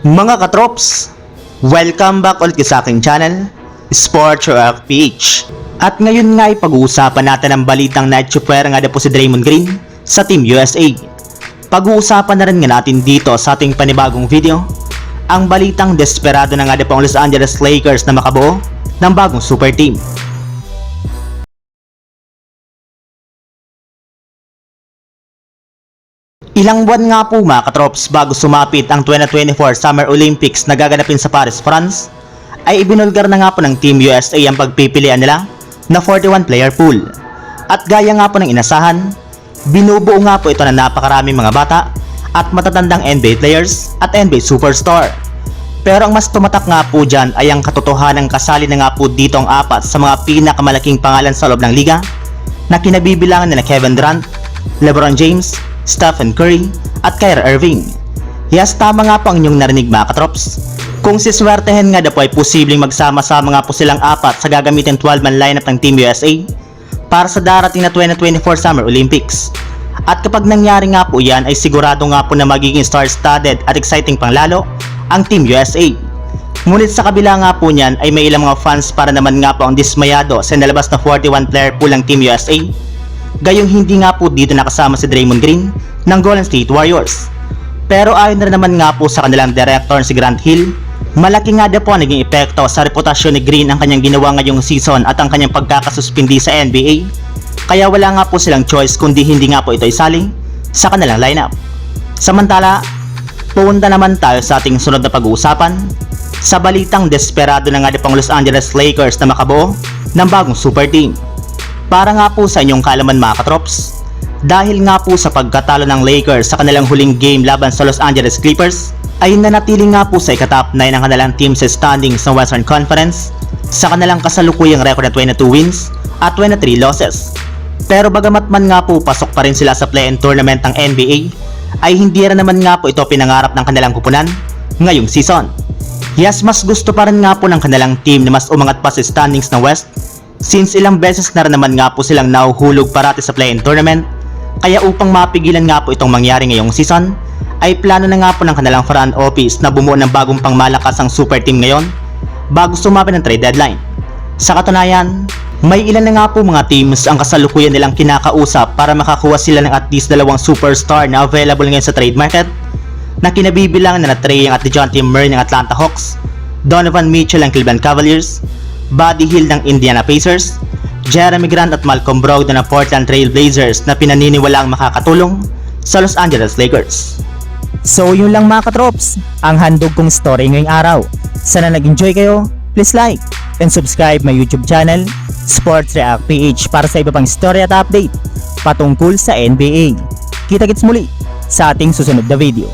Mga katrops, welcome back ulit sa aking channel, Sports Rock PH. At ngayon nga ay pag-uusapan natin ang balitang night super nga po si Draymond Green sa Team USA. Pag-uusapan na rin nga natin dito sa ating panibagong video, ang balitang desperado na nga po ang Los Angeles Lakers na makabuo ng bagong super team. Ilang buwan nga po mga katrops bago sumapit ang 2024 Summer Olympics na gaganapin sa Paris, France, ay ibinulgar na nga po ng Team USA ang pagpipilian nila na 41 player pool. At gaya nga po ng inasahan, binubuo nga po ito ng napakaraming mga bata at matatandang NBA players at NBA superstar. Pero ang mas tumatak nga po dyan ay ang katotohanan kasali na nga po dito ang apat sa mga pinakamalaking pangalan sa loob ng liga na kinabibilangan nila Kevin Durant, LeBron James, Stephen Curry, at Kyrie Irving. Yes, tama nga po ang inyong narinig mga katrops. Kung siswertehin nga na po ay posibleng magsama-sama nga po silang apat sa gagamitin 12-man lineup ng Team USA para sa darating na 2024 Summer Olympics. At kapag nangyari nga po yan ay sigurado nga po na magiging star-studded at exciting pang lalo ang Team USA. Ngunit sa kabila nga po niyan ay may ilang mga fans para naman nga po ang dismayado sa nalabas na 41 player pool ng Team USA. Gayong hindi nga po dito nakasama si Draymond Green ng Golden State Warriors. Pero ayon na naman nga po sa kanilang director si Grant Hill, malaki nga daw po naging epekto sa reputasyon ni Green ang kanyang ginawa ngayong season at ang kanyang pagkakasuspindi sa NBA. Kaya wala nga po silang choice kundi hindi nga po ito isaling sa kanilang lineup. Samantala, punta naman tayo sa ating sunod na pag-uusapan sa balitang desperado na nga pang Los Angeles Lakers na makabuo ng bagong super team. Para nga po sa inyong kalaman mga katrops, dahil nga po sa pagkatalo ng Lakers sa kanilang huling game laban sa Los Angeles Clippers, ay nanatili nga po sa ikatop 9 ng kanilang team sa standings ng Western Conference sa kanilang kasalukuyang record na 22 wins at 23 losses. Pero bagamat man nga po pasok pa rin sila sa play-in tournament ng NBA, ay hindi rin naman nga po ito pinangarap ng kanilang kupunan ngayong season. Yes, mas gusto pa rin nga po ng kanilang team na mas umangat pa sa standings ng West since ilang beses na rin naman nga po silang nahuhulog parati sa play-in tournament kaya upang mapigilan nga po itong mangyari ngayong season ay plano na nga po ng kanilang front office na bumuo ng bagong pangmalakasang super team ngayon bago sumapit ng trade deadline. Sa katunayan, may ilan na nga po mga teams ang kasalukuyan nilang kinakausap para makakuha sila ng at least dalawang superstar na available ngayon sa trade market na kinabibilangan na na Trey at DeJounte Murray ng Atlanta Hawks, Donovan Mitchell ng Cleveland Cavaliers, Buddy Hill ng Indiana Pacers, Jeremy Grant at Malcolm Brogdon ng Portland Trail Blazers na pinaniniwalaang makakatulong sa Los Angeles Lakers. So yun lang mga katrops, ang handog kong story ngayong araw. Sana nag-enjoy kayo, please like and subscribe my YouTube channel, Sports React PH para sa iba pang story at update patungkol sa NBA. Kita-kits muli sa ating susunod na video.